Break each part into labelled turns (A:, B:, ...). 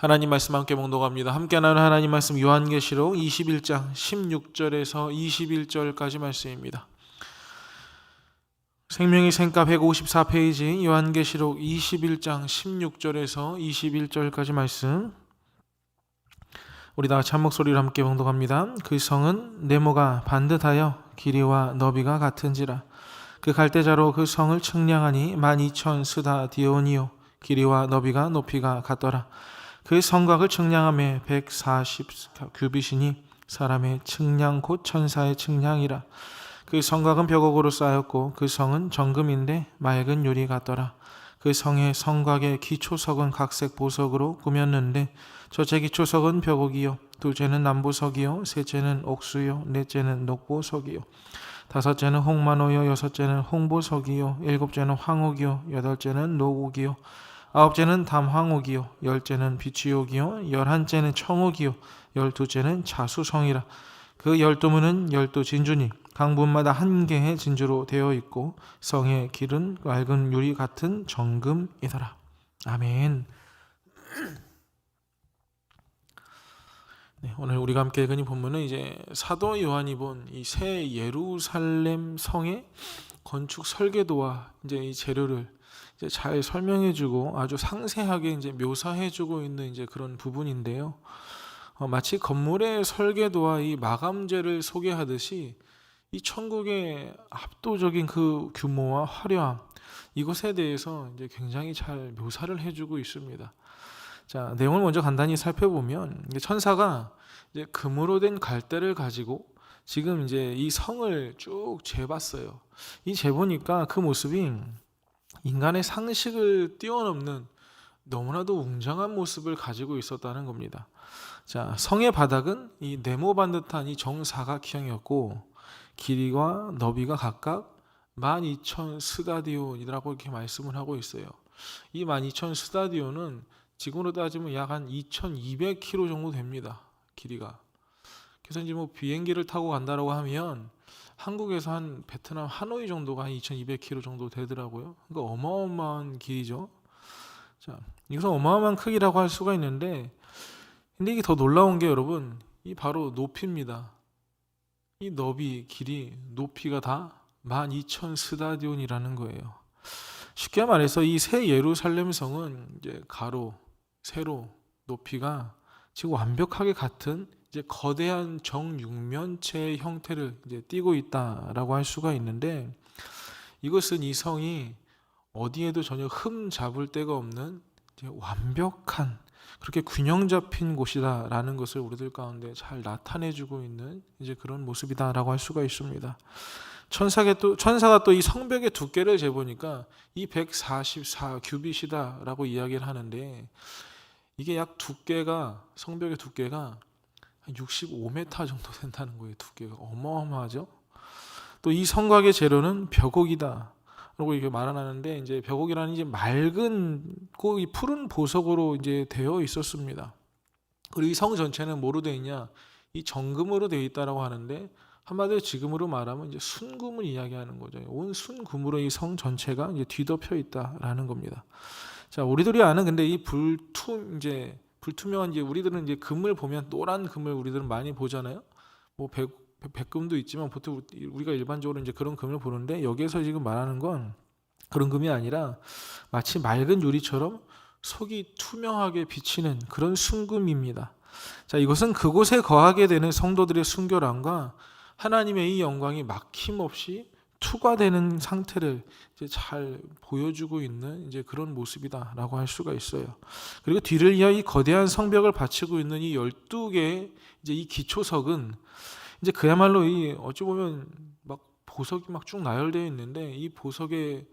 A: 하나님 말씀 함께 몽독합니다. 함께 나누는 하나님 말씀 요한계시록 21장 16절에서 21절까지 말씀입니다. 생명의 생가 154페이지 요한계시록 21장 16절에서 21절까지 말씀 우리 다 같이 한 목소리로 함께 봉독합니다. 그 성은 네모가 반듯하여 길이와 너비가 같은지라 그 갈대자로 그 성을 측량하니 12,000 스다 디오니오 길이와 너비가 높이가 같더라 그 성곽을 측량함에 140 규빗이니 사람의 측량 곧 천사의 측량이라. 그 성곽은 벽옥으로 쌓였고 그 성은 정금인데 맑은 유리 같더라. 그 성의 성곽의 기초석은 각색 보석으로 꾸몄는데 첫째 기초석은 벽옥이요. 둘째는 남보석이요. 셋째는 옥수요. 넷째는 녹보석이요. 다섯째는 홍만호요. 여섯째는 홍보석이요. 일곱째는 황옥이요. 여덟째는 노옥이요 아홉째는 담황옥이요. 열째는 비취옥이요. 열한째는 청옥이요. 열두째는 자수성이라. 그 열두 문은 열두 진주니 강문마다 한 개의 진주로 되어 있고 성의 길은 맑은 유리 같은 정금이더라. 아멘. 네, 오늘 우리가 함께 읽은 이 본문은 이제 사도 요한이 본 이 새 예루살렘 성의 건축 설계도와 이제 이 재료를 이제 잘 설명해주고 아주 상세하게 이제 묘사해주고 있는 이제 그런 부분인데요. 어, 마치 건물의 설계도와 이 마감재를 소개하듯이 이 천국의 압도적인 그 규모와 화려함 이것에 대해서 이제 굉장히 잘 묘사를 해주고 있습니다. 자 내용을 먼저 간단히 살펴보면 천사가 이제 금으로 된 갈대를 가지고 지금 이제 이 성을 쭉 재봤어요. 이 재보니까 그 모습이 인간의 상식을 뛰어넘는 너무나도 웅장한 모습을 가지고 있었다는 겁니다. 자, 성의 바닥은 이 네모 반 듯한 이 정사각형이었고 길이와 너비가 각각 12,000 스타디온이라고 이렇게 말씀을 하고 있어요. 이 12,000 스타디온은 지금으로 따지면 약 한 2,200km 정도 됩니다. 길이가. 그래서 이제 뭐 비행기를 타고 간다라고 하면 한국에서 한 베트남 하노이 정도가 한 2,200km 정도 되더라고요. 그러니까 어마어마한 길이죠. 자, 이것은 어마어마한 크기라고 할 수가 있는데, 근데 이게 더 놀라운 게 여러분, 이 바로 높이입니다. 이 너비, 길이, 높이가 다 12,000 스타디온이라는 거예요. 쉽게 말해서 이 새 예루살렘 성은 이제 가로, 세로, 높이가 지금 완벽하게 같은 이제 거대한 정육면체의 형태를 이제 띠고 있다라고 할 수가 있는데 이것은 이 성이 어디에도 전혀 흠 잡을 데가 없는 완벽한 그렇게 균형 잡힌 곳이다라는 것을 우리들 가운데 잘 나타내주고 있는 이제 그런 모습이다라고 할 수가 있습니다. 천사가 또 천사가 또 이 성벽의 두께를 재보니까 이 144 규빗이다라고 이야기를 하는데 이게 약 두께가 성벽의 두께가 한 65m 정도 된다는 거예요. 두께가 어마어마하죠. 또 이 성곽의 재료는 벽옥이다. 라고 이렇게 말하는데 이제 벽옥이라는 이제 맑은 이 푸른 보석으로 이제 되어 있었습니다. 그리고 이 성 전체는 뭐로 되어 있냐? 이 정금으로 되어 있다라고 하는데 한마디로 지금으로 말하면 이제 순금을 이야기하는 거죠. 온 순금으로 이 성 전체가 이제 뒤덮여 있다라는 겁니다. 자, 우리들이 아는 근데 이 불투 이제 불투명한 이제 우리들은 이제 금을 보면 노란 금을 우리들은 많이 보잖아요. 뭐 백, 백금도 있지만 보통 우리가 일반적으로 이제 그런 금을 보는데 여기에서 지금 말하는 건 그런 금이 아니라 마치 맑은 유리처럼 속이 투명하게 비치는 그런 순금입니다. 자, 이것은 그곳에 거하게 되는 성도들의 순결함과 하나님의 이 영광이 막힘없이 투과되는 상태를 이제 잘 보여주고 있는 이제 그런 모습이다라고 할 수가 있어요. 그리고 뒤를 이어 이 거대한 성벽을 바치고 있는 이 12개의 이제 이 기초석은 이제 그야말로 이 어찌 보면 막 보석이 막 쭉 나열되어 있는데 이 보석에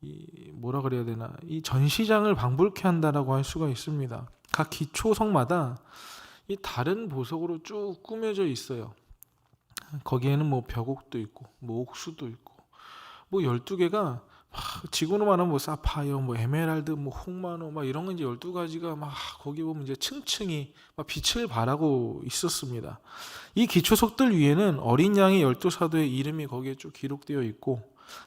A: 이 뭐라 그래야 되나 이 전시장을 방불케 한다라고 할 수가 있습니다. 각 기초석마다 이 다른 보석으로 쭉 꾸며져 있어요. 거기에는 뭐 벽옥도 있고 뭐 옥수도 있고 뭐 12개가 지구로 말하면 뭐 사파이어, 뭐 에메랄드, 뭐 홍만호 막 이런 거 이제 12가지가 막 거기 보면 이제 층층이 막 빛을 발하고 있었습니다. 이 기초석들 위에는 어린 양의 12사도의 이름이 거기에 쭉 기록되어 있고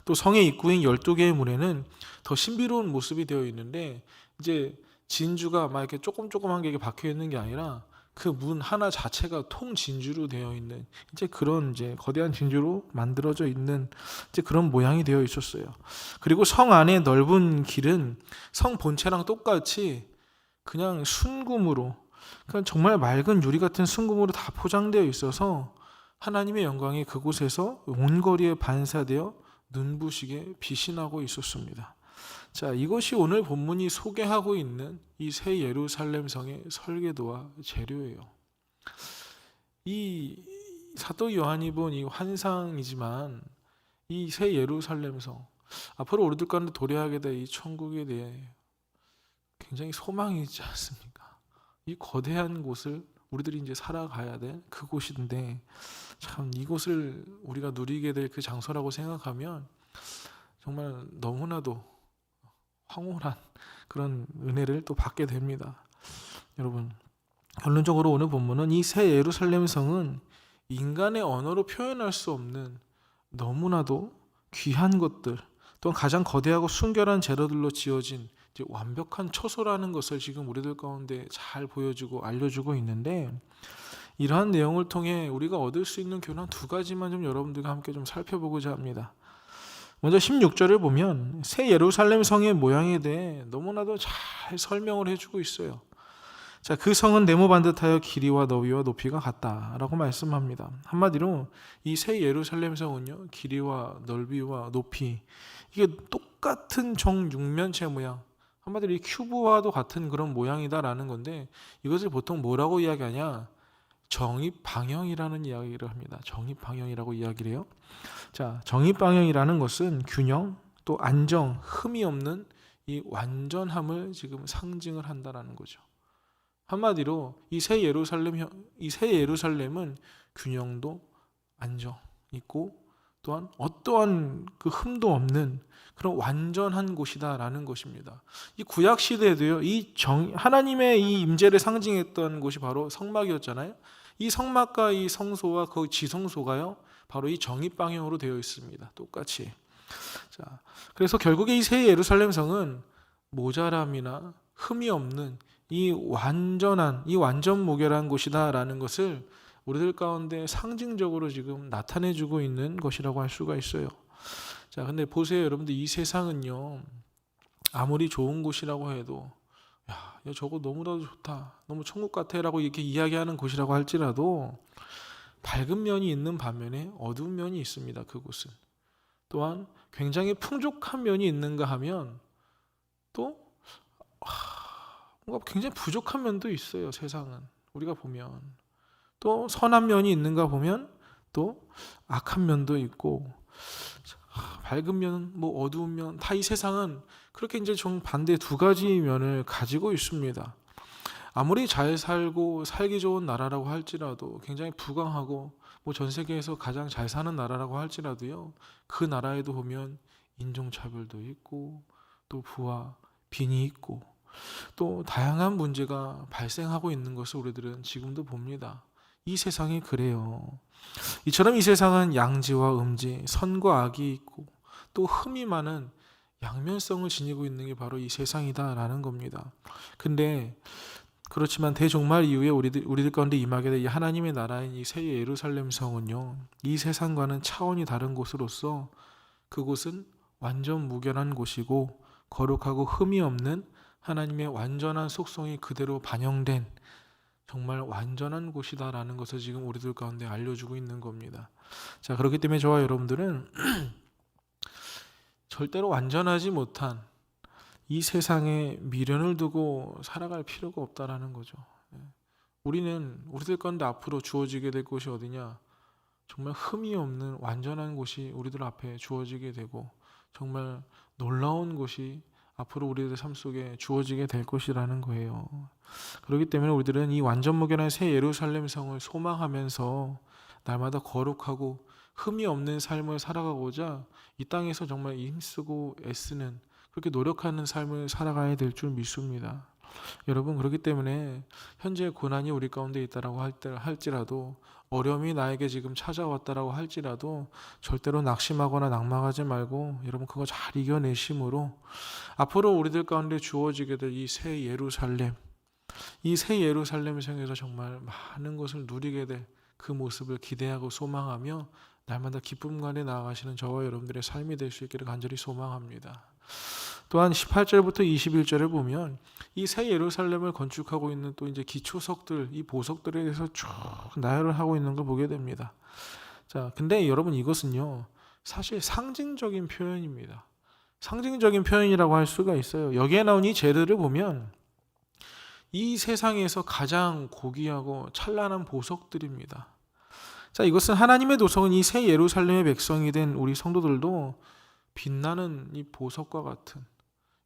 A: 또 성의 입구인 12개의 문에는 더 신비로운 모습이 되어 있는데 이제 진주가 막 이렇게 조금 조그만 게 박혀 있는 게 아니라 그 문 하나 자체가 통 진주로 되어 있는 이제 그런 이제 거대한 진주로 만들어져 있는 이제 그런 모양이 되어 있었어요. 그리고 성 안에 넓은 길은 성 본체랑 똑같이 그냥 순금으로 그러니까 정말 맑은 유리 같은 순금으로 다 포장되어 있어서 하나님의 영광이 그곳에서 온 거리에 반사되어 눈부시게 빛이 나고 있었습니다. 자, 이것이 오늘 본문이 소개하고 있는 이 새 예루살렘 성의 설계도와 재료예요. 이 사도 요한이 본 이 환상이지만 이 새 예루살렘 성 앞으로 우리들 가운데 도래하게 될 이 천국에 대해 굉장히 소망이 있지 않습니까? 이 거대한 곳을 우리들이 이제 살아가야 될 그곳인데 참 이곳을 우리가 누리게 될 그 장소라고 생각하면 정말 너무나도 황홀한 그런 은혜를 또 받게 됩니다. 여러분 결론적으로 오늘 본문은 이 새 예루살렘 성은 인간의 언어로 표현할 수 없는 너무나도 귀한 것들 또한 가장 거대하고 순결한 재료들로 지어진 완벽한 처소라는 것을 지금 우리들 가운데 잘 보여주고 알려주고 있는데 이러한 내용을 통해 우리가 얻을 수 있는 교훈 두 가지만 좀 여러분들과 함께 좀 살펴보고자 합니다. 먼저 16절을 보면 새 예루살렘 성의 모양에 대해 너무나도 잘 설명을 해주고 있어요. 자, 그 성은 네모 반듯하여 길이와 너비와 높이가 같다라고 말씀합니다. 한마디로 이 새 예루살렘 성은요, 길이와 넓이와 높이 이게 똑같은 정육면체 모양, 한마디로 이 큐브와도 같은 그런 모양이다라는 건데 이것을 보통 뭐라고 이야기하냐? 정입 방향이라는 이야기를 합니다. 정입 방향이라고 이야기를 해요. 자, 정입 방향이라는 것은 균형 또 안정, 흠이 없는 이 완전함을 지금 상징을 한다라는 거죠. 한마디로 이 새 예루살렘 이 새 예루살렘은 균형도 안정 있고 또한 어떠한 그 흠도 없는 그런 완전한 곳이다라는 것입니다. 이 구약 시대에도요. 이 정, 하나님의 이 임재를 상징했던 곳이 바로 성막이었잖아요. 이 성막과 이 성소와 그 지성소가요. 바로 이 정입 방향으로 되어 있습니다. 똑같이. 자, 그래서 결국에 이 새 예루살렘 성은 모자람이나 흠이 없는 이 완전한 이 완전 무결한 곳이다라는 것을 우리들 가운데 상징적으로 지금 나타내 주고 있는 것이라고 할 수가 있어요. 자, 근데 보세요, 여러분들 이 세상은요. 아무리 좋은 곳이라고 해도 야, 야 저거 너무나도 좋다. 너무 천국 같아라고 이렇게 이야기하는 곳이라고 할지라도 밝은 면이 있는 반면에 어두운 면이 있습니다. 그곳은. 또한 굉장히 풍족한 면이 있는가 하면 또 뭔가 굉장히 부족한 면도 있어요. 세상은 우리가 보면 또 선한 면이 있는가 보면 또 악한 면도 있고 밝은 면, 뭐 어두운 면, 다 이 세상은 그렇게 이제 좀 반대 두 가지 면을 가지고 있습니다. 아무리 잘 살고 살기 좋은 나라라고 할지라도 굉장히 부강하고 뭐 전 세계에서 가장 잘 사는 나라라고 할지라도요. 그 나라에도 보면 인종차별도 있고 또 부와 빈이 있고 또 다양한 문제가 발생하고 있는 것을 우리들은 지금도 봅니다. 이 세상이 그래요. 이처럼 이 세상은 양지와 음지, 선과 악이 있고 또 흠이 많은 양면성을 지니고 있는 게 바로 이 세상이다라는 겁니다. 근데 그렇지만 대종말 이후에 우리들, 우리들 가운데 임하게 될이 하나님의 나라인 이 새 예루살렘 성은요, 이 세상과는 차원이 다른 곳으로서 그곳은 완전 무결한 곳이고 거룩하고 흠이 없는 하나님의 완전한 속성이 그대로 반영된 정말 완전한 곳이다라는 것을 지금 우리들 가운데 알려주고 있는 겁니다. 자, 그렇기 때문에 저와 여러분들은 절대로 완전하지 못한 이 세상에 미련을 두고 살아갈 필요가 없다라는 거죠. 예. 우리는 우리들 가운데 앞으로 주어지게 될 곳이 어디냐? 정말 흠이 없는 완전한 곳이 우리들 앞에 주어지게 되고 정말 놀라운 곳이 앞으로 우리들 삶 속에 주어지게 될 것이라는 거예요. 그렇기 때문에 우리들은 이 완전 무결한 새 예루살렘 성을 소망하면서 날마다 거룩하고 흠이 없는 삶을 살아가고자 이 땅에서 정말 힘쓰고 애쓰는 그렇게 노력하는 삶을 살아가야 될 줄 믿습니다. 여러분 그렇기 때문에 현재 고난이 우리 가운데 있다라고 할지라도 어려움이 나에게 지금 찾아왔다라고 할지라도 절대로 낙심하거나 낙망하지 말고 여러분 그거 잘 이겨내심으로 앞으로 우리들 가운데 주어지게 될 이 새 예루살렘 이 새 예루살렘을 향해서 정말 많은 것을 누리게 될 그 모습을 기대하고 소망하며 날마다 기쁨 가운데 나아가시는 저와 여러분들의 삶이 될 수 있기를 간절히 소망합니다. 또한 18절부터 21절을 보면 이 새 예루살렘을 건축하고 있는 또 이제 기초석들, 이 보석들에 대해서 쭉 나열을 하고 있는 걸 보게 됩니다. 자, 근데 여러분 이것은요, 사실 상징적인 표현입니다. 상징적인 표현이라고 할 수가 있어요. 여기에 나온 이 재들을 보면 이 세상에서 가장 고귀하고 찬란한 보석들입니다. 자, 이것은 하나님의 도성은 이 새 예루살렘의 백성이 된 우리 성도들도 빛나는 이 보석과 같은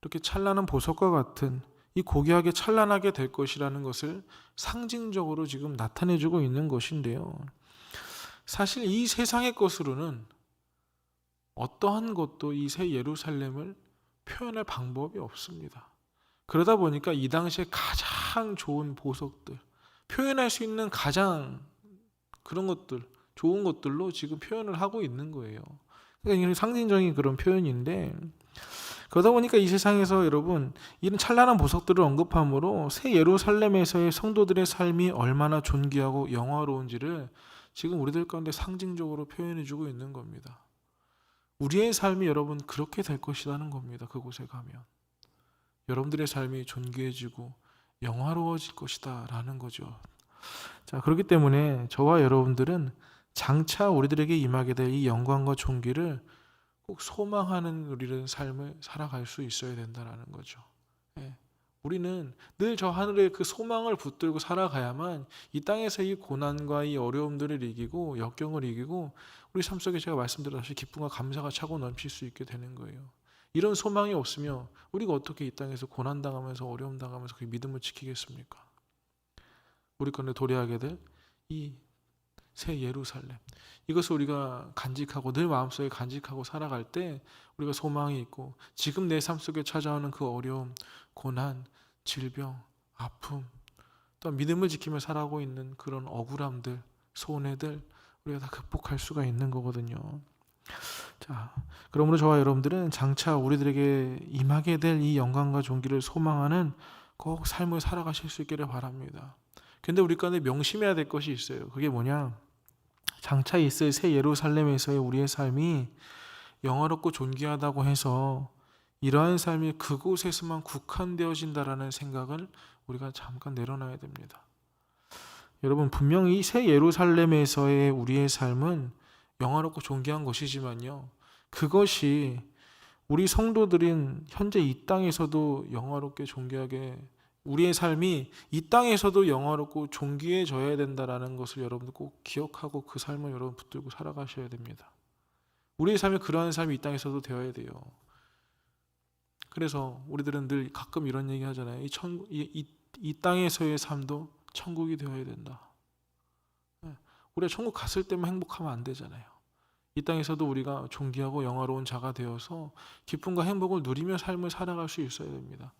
A: 이렇게 찬란한 보석과 같은 이 고귀하게 찬란하게 될 것이라는 것을 상징적으로 지금 나타내주고 있는 것인데요. 사실 이 세상의 것으로는 어떠한 것도 이 새 예루살렘을 표현할 방법이 없습니다. 그러다 보니까 이 당시에 가장 좋은 보석들, 표현할 수 있는 가장 그런 것들, 좋은 것들로 지금 표현을 하고 있는 거예요. 그러니까 상징적인 그런 표현인데 그러다 보니까 이 세상에서 여러분 이런 찬란한 보석들을 언급함으로 새 예루살렘에서의 성도들의 삶이 얼마나 존귀하고 영화로운지를 지금 우리들 가운데 상징적으로 표현해주고 있는 겁니다. 우리의 삶이 여러분 그렇게 될 것이라는 겁니다. 그곳에 가면 여러분들의 삶이 존귀해지고 영화로워질 것이다라는 거죠. 자 그렇기 때문에 저와 여러분들은 장차 우리들에게 임하게 될 이 영광과 존귀를 꼭 소망하는 우리는 삶을 살아갈 수 있어야 된다라는 거죠. 예. 우리는 늘 저 하늘의 그 소망을 붙들고 살아가야만 이 땅에서 이 고난과 이 어려움들을 이기고 역경을 이기고 우리 삶 속에 제가 말씀드렸듯이 기쁨과 감사가 차고 넘칠 수 있게 되는 거예요. 이런 소망이 없으면 우리가 어떻게 이 땅에서 고난 당하면서 어려움 당하면서 그 믿음을 지키겠습니까? 우리 건데 도래하게 될 이 새 예루살렘 이것을 우리가 간직하고 늘 마음속에 간직하고 살아갈 때 우리가 소망이 있고 지금 내 삶 속에 찾아오는 그 어려움, 고난, 질병, 아픔, 또 믿음을 지키며 살아가고 있는 그런 억울함들, 손해들 우리가 다 극복할 수가 있는 거거든요. 자, 그러므로 저와 여러분들은 장차 우리들에게 임하게 될 이 영광과 존귀를 소망하는 꼭 삶을 살아가실 수 있기를 바랍니다. 근데 우리 가운데 명심해야 될 것이 있어요. 그게 뭐냐? 장차 있을 새 예루살렘에서의 우리의 삶이 영화롭고 존귀하다고 해서 이러한 삶이 그곳에서만 국한되어진다라는 생각을 우리가 잠깐 내려놔야 됩니다. 여러분 분명히 새 예루살렘에서의 우리의 삶은 영화롭고 존귀한 것이지만요. 그것이 우리 성도들인 현재 이 땅에서도 영화롭게 존귀하게 우리의 삶이 이 땅에서도 영화롭고 존귀해져야 된다라는 것을 여러분들 꼭 기억하고 그 삶을 여러분 붙들고 살아가셔야 됩니다. 우리의 삶이 그러한 삶이 이 땅에서도 되어야 돼요. 그래서 우리들은 늘 가끔 이런 얘기 하잖아요. 이, 천, 이, 이, 이 땅에서의 삶도 천국이 되어야 된다. 네. 우리가 천국 갔을 때만 행복하면 안 되잖아요. 이 땅에서도 우리가 존귀하고 영화로운 자가 되어서 기쁨과 행복을 누리며 삶을 살아갈 수 있어야 됩니다.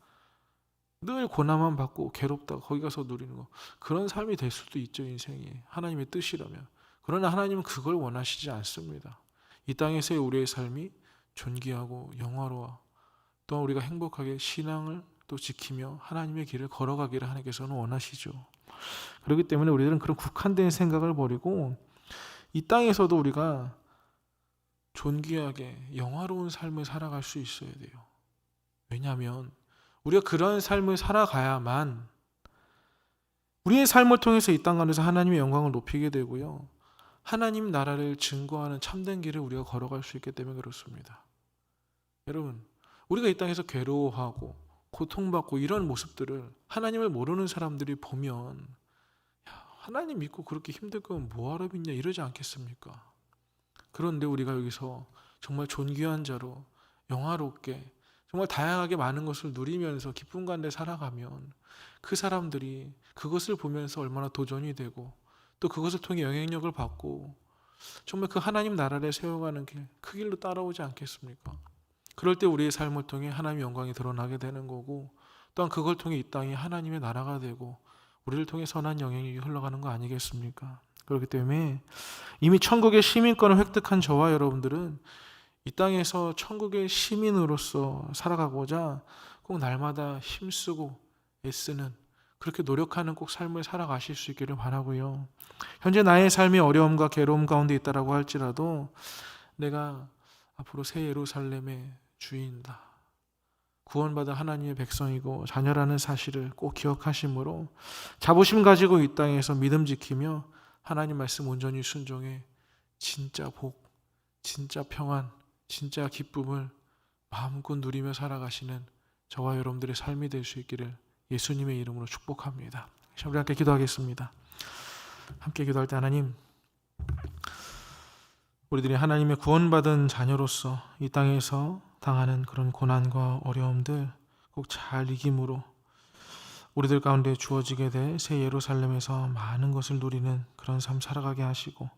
A: 늘 고난만 받고 괴롭다 거기 가서 누리는 거 그런 삶이 될 수도 있죠 인생이 하나님의 뜻이라면 그러나 하나님은 그걸 원하시지 않습니다. 이 땅에서의 우리의 삶이 존귀하고 영화로워 또한 우리가 행복하게 신앙을 또 지키며 하나님의 길을 걸어가기를 하나님께서는 원하시죠. 그렇기 때문에 우리들은 그런 국한된 생각을 버리고 이 땅에서도 우리가 존귀하게 영화로운 삶을 살아갈 수 있어야 돼요. 왜냐하면 우리가 그런 삶을 살아가야만 우리의 삶을 통해서 이 땅 가운데서 하나님의 영광을 높이게 되고요. 하나님 나라를 증거하는 참된 길을 우리가 걸어갈 수 있기 때문에 그렇습니다. 여러분, 우리가 이 땅에서 괴로워하고 고통받고 이런 모습들을 하나님을 모르는 사람들이 보면 야, 하나님 믿고 그렇게 힘들 거면 뭐하러 믿냐 이러지 않겠습니까? 그런데 우리가 여기서 정말 존귀한 자로 영화롭게 정말 다양하게 많은 것을 누리면서 기쁨 가운데 살아가면 그 사람들이 그것을 보면서 얼마나 도전이 되고 또 그것을 통해 영향력을 받고 정말 그 하나님 나라를 세워가는 길, 그 길로 따라오지 않겠습니까? 그럴 때 우리의 삶을 통해 하나님의 영광이 드러나게 되는 거고 또한 그걸 통해 이 땅이 하나님의 나라가 되고 우리를 통해 선한 영향이 흘러가는 거 아니겠습니까? 그렇기 때문에 이미 천국의 시민권을 획득한 저와 여러분들은 이 땅에서 천국의 시민으로서 살아가고자 꼭 날마다 힘쓰고 애쓰는 그렇게 노력하는 꼭 삶을 살아가실 수 있기를 바라고요. 현재 나의 삶이 어려움과 괴로움 가운데 있다라고 할지라도 내가 앞으로 새 예루살렘의 주인이다. 구원받은 하나님의 백성이고 자녀라는 사실을 꼭 기억하심으로 자부심 가지고 이 땅에서 믿음 지키며 하나님 말씀 온전히 순종해 진짜 복, 진짜 평안, 진짜 기쁨을 마음껏 누리며 살아가시는 저와 여러분들의 삶이 될 수 있기를 예수님의 이름으로 축복합니다. 자, 우리 함께 기도하겠습니다. 함께 기도할 때 하나님, 우리들이 하나님의 구원받은 자녀로서 이 땅에서 당하는 그런 고난과 어려움들 꼭 잘 이김으로 우리들 가운데 주어지게 될 새 예루살렘에서 많은 것을 누리는 그런 삶 살아가게 하시고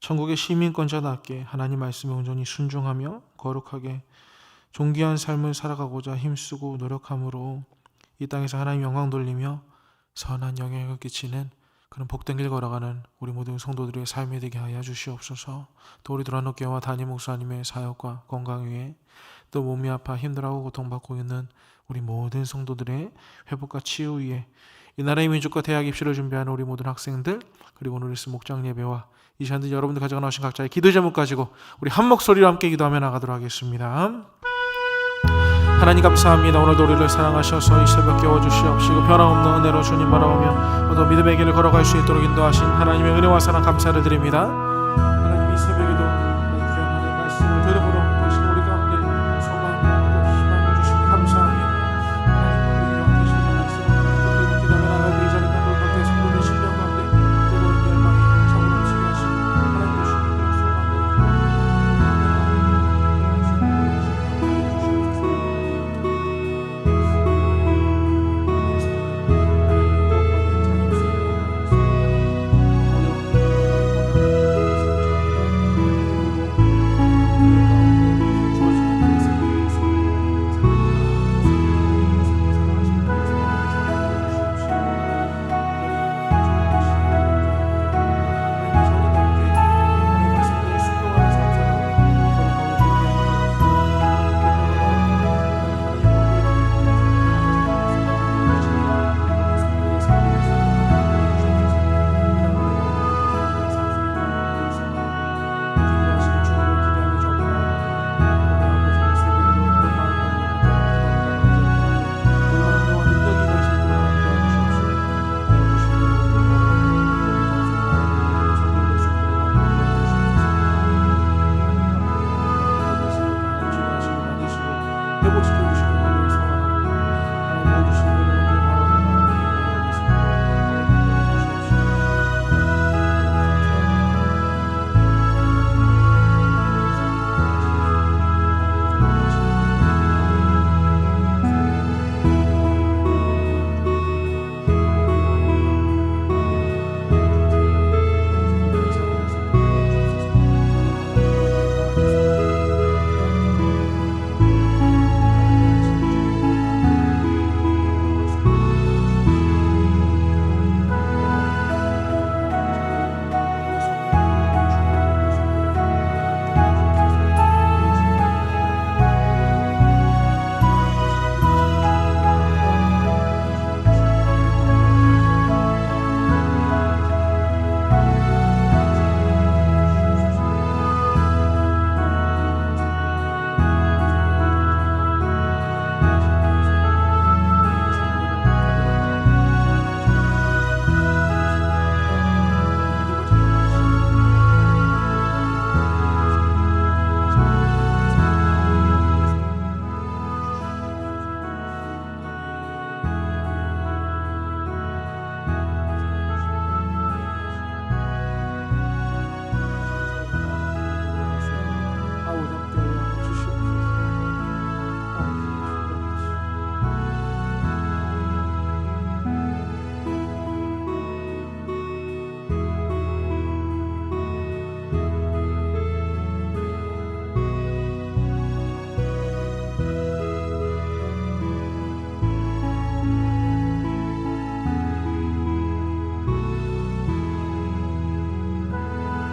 A: 천국의 시민권자답게 하나님 말씀에 온전히 순종하며 거룩하게 존귀한 삶을 살아가고자 힘쓰고 노력함으로 이 땅에서 하나님 영광 돌리며 선한 영향을 끼치는 그런 복된 길 걸어가는 우리 모든 성도들의 삶이 되게 하여 주시옵소서. 또 우리 드라노교와 담임 목사님의 사역과 건강 위에 또 몸이 아파 힘들어하고 고통받고 있는 우리 모든 성도들의 회복과 치유 위에 이 나라의 민족과 대학 입시를 준비하는 우리 모든 학생들 그리고 오늘 있을 목장 예배와 이 시간 들 여러분들 가져가 나오신 각자의 기도 제목 가지고 우리 한 목소리로 함께 기도하며 나가도록 하겠습니다. 하나님 감사합니다. 오늘도 우리를 사랑하셔서 이 새벽 깨워주시옵시고 변함없는 은혜로 주님 바라보며 또 믿음의 길을 걸어갈 수 있도록 인도하신 하나님의 은혜와 사랑 감사를 드립니다.